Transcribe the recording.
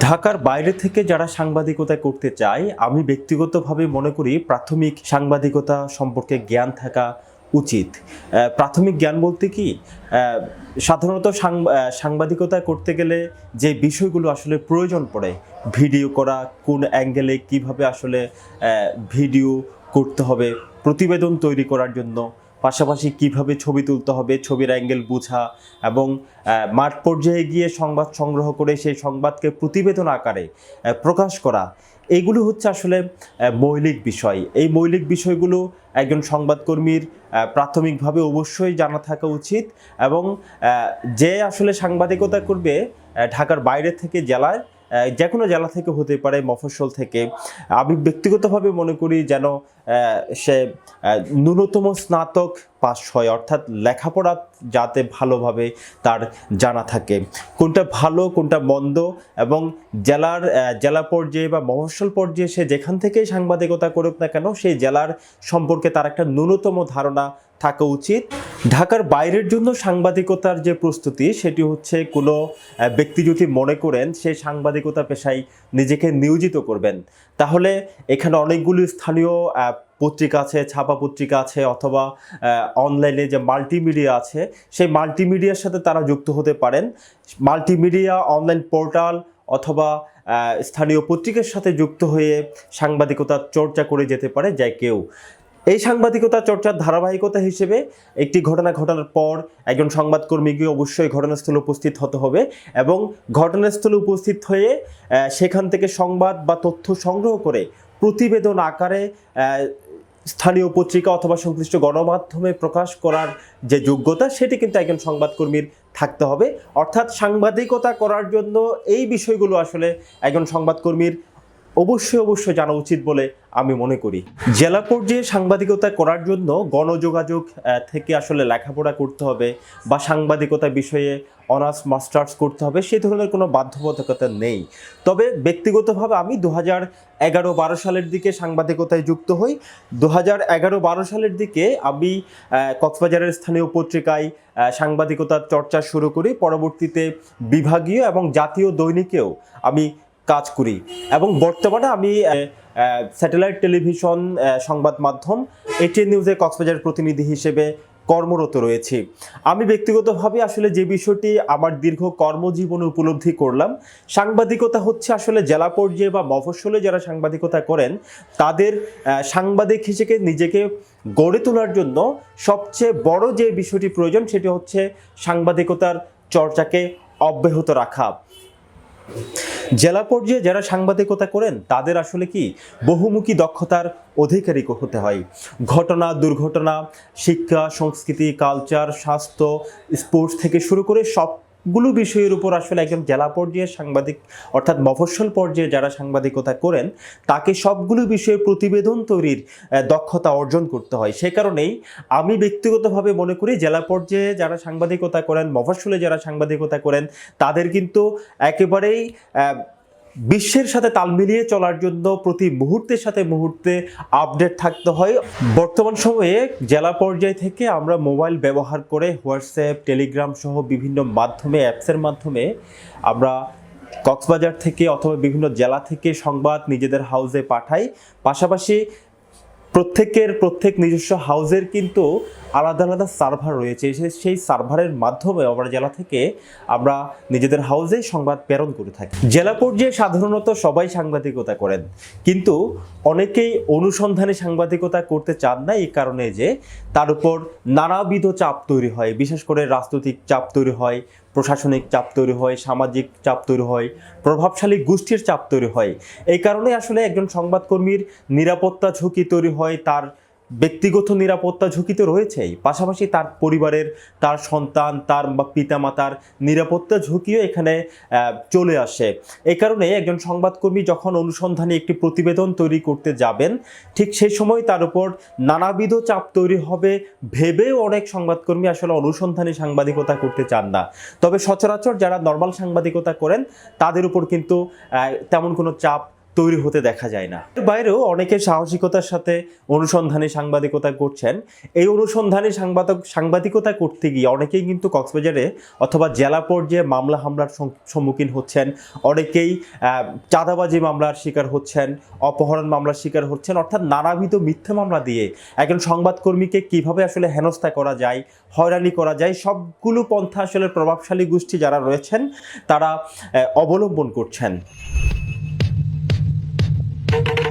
ঢাকার বাইরে থেকে যারা সাংবাদিকতা করতে চায়, আমি ব্যক্তিগতভাবে মনে করি প্রাথমিক সাংবাদিকতা সম্পর্কে জ্ঞান থাকা উচিত। প্রাথমিক জ্ঞান বলতে কি? সাধারণত সাংবাদিকতা করতে গেলে যে বিষয়গুলো আসলে প্রয়োজন পড়ে, ভিডিও করা, কোন অ্যাঙ্গেলে কীভাবে আসলে ভিডিও করতে হবে, প্রতিবেদন তৈরি করার জন্য পাশাপাশি কীভাবে ছবি তুলতে হবে, ছবির অ্যাঙ্গেল বোঝা এবং মাঠ পর্যায়ে গিয়ে সংবাদ সংগ্রহ করে সেই সংবাদকে প্রতিবেদন আকারে প্রকাশ করা এইগুলো হচ্ছে আসলে মৌলিক বিষয়। এই মৌলিক বিষয়গুলো একজন সংবাদকর্মীর প্রাথমিকভাবে অবশ্যই জানা থাকা উচিত এবং যে আসলে সাংবাদিকতা করবে ঢাকার বাইরে থেকে জেলায় যে কোনো জেলা থেকে হতে পারে, মফস্বল থেকে। আমি ব্যক্তিগতভাবে মনে করি যেন সে ন্যূনতম স্নাতক পাস হয়, অর্থাৎ লেখাপড়া যাতে ভালোভাবে তার জানা থাকে। কোনটা ভালো, কোনটা মন্দ এবং জেলার জেলা পর্যায়ে বা মফস্বল পর্যায়ে সে যেখান থেকেই সাংবাদিকতা করুক না কেন, সেই জেলার সম্পর্কে তার একটা ন্যূনতম ধারণা থাকা উচিত। ঢাকার বাইরের জন্য সাংবাদিকতার যে প্রস্তুতি, সেটি হচ্ছে কোনো ব্যক্তি যদি মনে করেন সে সাংবাদিকতা পেশায় নিজেকে নিয়োজিত করবেন, তাহলে এখানে অনেকগুলি স্থানীয় পত্রিকা আছে, ছাপা পত্রিকা আছে অথবা অনলাইনে যে মাল্টিমিডিয়া আছে, সেই মাল্টিমিডিয়ার সাথে তারা যুক্ত হতে পারেন। মাল্টিমিডিয়া, অনলাইন পোর্টাল অথবা স্থানীয় পত্রিকার সাথে যুক্ত হয়ে সাংবাদিকতার চর্চা করে যেতে পারে যে কেউ। এই সাংবাদিকতা চর্চার ধারাবাহিকতা হিসেবে একটি ঘটনা ঘটানোর পর একজন সংবাদকর্মীকে অবশ্যই ঘটনাস্থলে উপস্থিত হতে হবে এবং ঘটনাস্থলে উপস্থিত হয়ে সেখান থেকে সংবাদ বা তথ্য সংগ্রহ করে প্রতিবেদন আকারে স্থানীয় পত্রিকা অথবা সংশ্লিষ্ট গণমাধ্যমে প্রকাশ করার যে যোগ্যতা, সেটি কিন্তু একজন সংবাদকর্মীর থাকতে হবে। অর্থাৎ সাংবাদিকতা করার জন্য এই বিষয়গুলো আসলে একজন সংবাদকর্মীর অবশ্যই অবশ্যই জানা উচিত বলে আমি মনে করি। জেলা পর্যায়ে সাংবাদিকতা করার জন্য গণযোগাযোগ থেকে আসলে লেখাপড়া করতে হবে বা সাংবাদিকতা বিষয়ে অনার্স, মাস্টার্স করতে হবে সেই ধরনের কোনো বাধ্যবাধকতা নেই। তবে ব্যক্তিগতভাবে আমি দু হাজার এগারো বারো সালের দিকে সাংবাদিকতায় যুক্ত হই। দু হাজার এগারো বারো সালের দিকে আমি কক্সবাজারের স্থানীয় পত্রিকায় সাংবাদিকতার চর্চা শুরু করি। পরবর্তীতে বিভাগীয় এবং জাতীয় দৈনিকেও আমি কাজ করি। এবং বর্তমানে আমি স্যাটেলাইট টেলিভিশন সংবাদ মাধ্যম, এটিএন নিউজে কক্সবাজার প্রতিনিধি হিসেবে কর্মরত রয়েছি। আমি ব্যক্তিগতভাবে আসলে যে বিষয়টি আমার দীর্ঘ কর্মজীবনে উপলব্ধি করলাম, সাংবাদিকতা হচ্ছে আসলে জেলা পর্যায়ে বা মফস্বলে যারা সাংবাদিকতা করেন, তাদের সাংবাদিক হিসেবে নিজেকে গড়ে তোলার জন্য সবচেয়ে বড় যে বিষয়টি প্রয়োজন, সেটি হচ্ছে সাংবাদিকতার চর্চাকে অব্যাহত রাখা। জেলা পর্যায়ে যারা সাংবাদিকতা করেন, তাদের আসলে কি বহুমুখী দক্ষতার অধিকারী হতে হয়। ঘটনা, দুর্ঘটনা, শিক্ষা, সংস্কৃতি কালচার স্বাস্থ্য স্পোর্টস থেকে শুরু করে সবগুলো বিষয়ের উপর আসলে একজন জেলা পর্যায়ের সাংবাদিক অর্থাৎ মফস্বল পর্যায়ে যারা সাংবাদিকতা করেন, তাকে সবগুলো বিষয়ে প্রতিবেদন তৈরির দক্ষতা অর্জন করতে হয়। সে কারণেই আমি ব্যক্তিগতভাবে মনে করি জেলা পর্যায়ে যারা সাংবাদিকতা করেন, মফস্বলে যারা সাংবাদিকতা করেন, তাদের কিন্তু একেবারেই বিশ্বের সাথে তাল মিলিয়ে চলার জন্য প্রতি মুহূর্তের সাথে মুহূর্তে আপডেট থাকতে হয়। বর্তমান সময়ে জেলা পর্যায় থেকে আমরা মোবাইল ব্যবহার করে হোয়াটসঅ্যাপ, টেলিগ্রাম সহ বিভিন্ন মাধ্যমে অ্যাপসের মাধ্যমে আমরা কক্সবাজার থেকে অথবা বিভিন্ন জেলা থেকে সংবাদ নিজেদের হাউসে পাঠাই। পাশাপাশি প্রত্যেকের প্রত্যেক নিজস্ব হাউজের কিন্তু আলাদা আলাদা সার্ভার রয়েছে। সেই সার্ভারের মাধ্যমে আমরা জেলা থেকে আমরা নিজেদের হাউসে সংবাদ প্রেরণ করে থাকি। জেলা পর্যায়ে সাধারণত সবাই সাংবাদিকতা করেন। কিন্তু অনেকেই অনুসন্ধানে সাংবাদিকতা করতে চান না এই কারণে যে তার উপর নানাবিধ চাপ তৈরি হয়। বিশেষ করে রাজনৈতিক চাপ তৈরি হয়, প্রশাসনিক চাপ তৈরি হয়, সামাজিক চাপ তৈরি হয়, প্রভাবশালী গোষ্ঠীর চাপ তৈরি হয়। এই কারণে আসলে একজন সংবাদকর্মীর নিরাপত্তা ঝুঁকি তৈরি হয়, তার ব্যক্তিগত নিরাপত্তা ঝুঁকি তো রয়েছেই। পাশাপাশি তার পরিবারের, তার সন্তান, তার বা পিতামাতার নিরাপত্তা ঝুঁকিও এখানে চলে আসে। এই কারণে একজন সংবাদকর্মী যখন অনুসন্ধানী একটি প্রতিবেদন তৈরি করতে যাবেন, ঠিক সেই সময় তার উপর নানাবিধ চাপ তৈরি হবে ভেবেও অনেক সংবাদকর্মী আসলে অনুসন্ধানী সাংবাদিকতা করতে চান না। তবে সচরাচর যারা নর্মাল সাংবাদিকতা করেন, তাদের উপর কিন্তু তেমন কোনো চাপ তৈরি হতে দেখা যায় না। বাইরেও অনেকে সাহসিকতার সাথে অনুসন্ধানে সাংবাদিকতা করছেন। এই অনুসন্ধানে সাংবাদিক, সাংবাদিকতা করতে গিয়ে অনেকেই কিন্তু কক্সবাজারে অথবা জেলা পর্যায়ে মামলা হামলার সম্মুখীন হচ্ছেন। অনেকেই চাঁদাবাজি মামলার শিকার হচ্ছেন, অপহরণ মামলার শিকার হচ্ছেন, অর্থাৎ নানাবিধ মিথ্যা মামলা দিয়ে একজন সংবাদকর্মীকে কীভাবে আসলে হেনস্থা করা যায়, হয়রানি করা যায়, সবগুলো পন্থা আসলে প্রভাবশালী গোষ্ঠী যারা রয়েছেন, তারা অবলম্বন করছেন। Thank you.